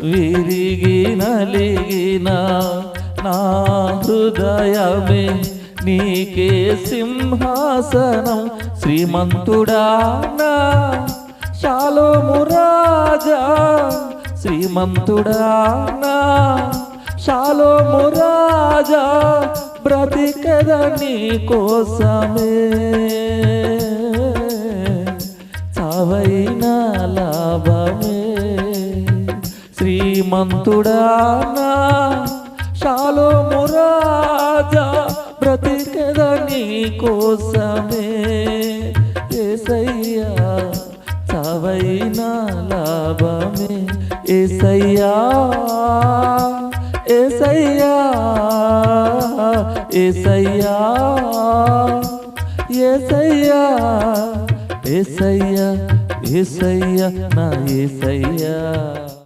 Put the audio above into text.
విరిగి నలిగిన నా హృదయమే నీకే సింహాసనం. శ్రీమంతుడా నా శాలోము రాజా. శ్రీమంతుడా నా శాలోము రాజా బ్రతికద నీ కోసమే. చవైన లాభమే. శ్రీమంతుడా నా శాలోము రాజా బ్రతికద నీ కోసమే. ఏసయ్యా చవైనా లాభమే. ఏసయ్యా ఏసయ్యా ఏసయ్యా ఏసయ్యా ఏసయ్యా ఏసయ్యా నా ఏసయ్యా.